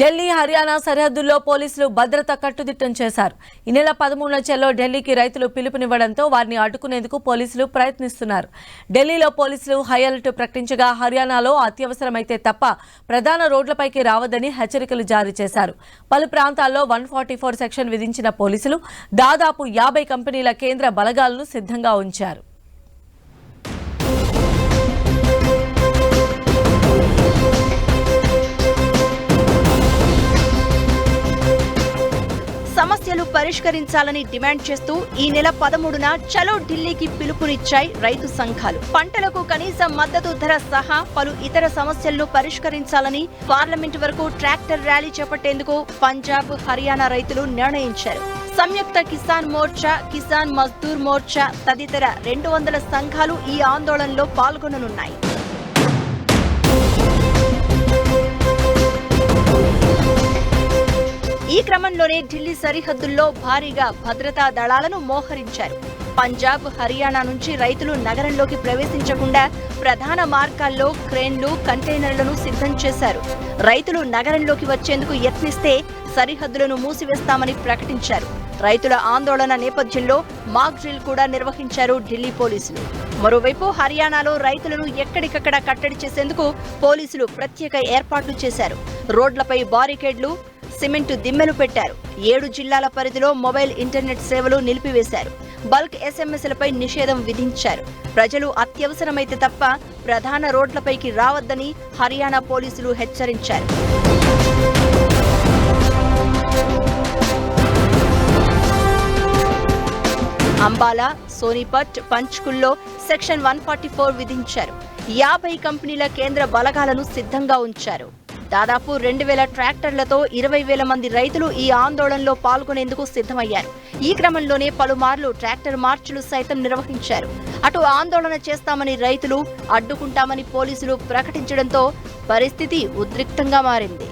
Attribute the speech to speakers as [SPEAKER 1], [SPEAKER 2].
[SPEAKER 1] ఢిల్లీ హర్యానా సరిహద్దుల్లో పోలీసులు భద్రత కట్టుదిట్టం చేశారు. ఈ నెల పదమూడున చెల్లో ఢిల్లీకి రైతులు పిలుపునివ్వడంతో వారిని అడ్డుకునేందుకు పోలీసులు ప్రయత్నిస్తున్నారు. ఢిల్లీలో పోలీసులు హై అలర్ట్ ప్రకటించగా హర్యానాలో అత్యవసరమైతే తప్ప ప్రధాన రోడ్లపైకి రావద్దని హెచ్చరికలు జారీ చేశారు. పలు ప్రాంతాల్లో వన్ ఫార్టీ ఫోర్ సెక్షన్ విధించిన పోలీసులు దాదాపు యాభై కంపెనీల కేంద్ర బలగాలను సిద్ధంగా ఉంచారు.
[SPEAKER 2] సమస్యలు పరిష్కరించాలని డిమాండ్ చేస్తూ ఈ నెల పదమూడున చలో ఢిల్లీకి పిలుపునిచ్చాయి రైతు సంఘాలు. పంటలకు కనీస మద్దతు ధర సహా పలు ఇతర సమస్యలను పరిష్కరించాలని పార్లమెంట్ వరకు ట్రాక్టర్ ర్యాలీ చేపట్టేందుకు పంజాబ్ హర్యానా రైతులు నిర్ణయించారు. సంయుక్త కిసాన్ మోర్చా కిసాన్ మజ్దూర్ మోర్చా తదితర రెండు వందల సంఘాలు ఈ ఆందోళనలో పాల్గొననున్నాయి. ఈ క్రమంలోనే ఢిల్లీ సరిహద్దుల్లో భారీగా భద్రతా దళాలను మోహరించారు. పంజాబ్ హర్యానా నుంచి రైతులు నగరంలోకి ప్రవేశించకుండా ప్రధాన మార్గాల్లో క్రేన్లు కంటైనర్లను సిద్ధం చేశారు. రైతులు నగరంలోకి వచ్చేందుకు యత్నిస్తే సరిహద్దులను మూసివేస్తామని ప్రకటించారు. రైతుల ఆందోళన నేపథ్యంలో మాక్ డ్రిల్ కూడా నిర్వహించారు ఢిల్లీ పోలీసులు. మరోవైపు హర్యానాలో రైతులను ఎక్కడికక్కడ కట్టడి చేసేందుకు పోలీసులు ప్రత్యేక ఏర్పాట్లు చేశారు. రోడ్లపై బారికేడ్లు సిమెంటు దిమ్మెలు పెట్టారు. ఏడు జిల్లాల పరిధిలో మొబైల్ ఇంటర్నెట్ సేవలు నిలిపివేశారు. బల్క్ ఎస్ఎంఎస్లపై నిషేధం విధించారు. ప్రజలు అత్యవసరమైతే తప్ప ప్రధాన రోడ్లపైకి రావద్దని హర్యానా పోలీసులు హెచ్చరించారు. అంబాలా సోనిపట్ పంచ్కుల్లో సెక్షన్ వన్ ఫార్టీ ఫోర్ విధించారు. యాభై కంపెనీల కేంద్ర బలగాలను సిద్ధంగా ఉంచారు. దాదాపు రెండు వేల ట్రాక్టర్లతో ఇరవై వేల మంది రైతులు ఈ ఆందోళనలో పాల్గొనేందుకు సిద్ధమయ్యారు. ఈ క్రమంలోనే పలుమార్లు ట్రాక్టర్ మార్చులు సైతం నిర్వహించారు. అటు ఆందోళన చేస్తామని రైతులు అడ్డుకుంటామని పోలీసులు ప్రకటించడంతో పరిస్థితి ఉద్రిక్తంగా మారింది.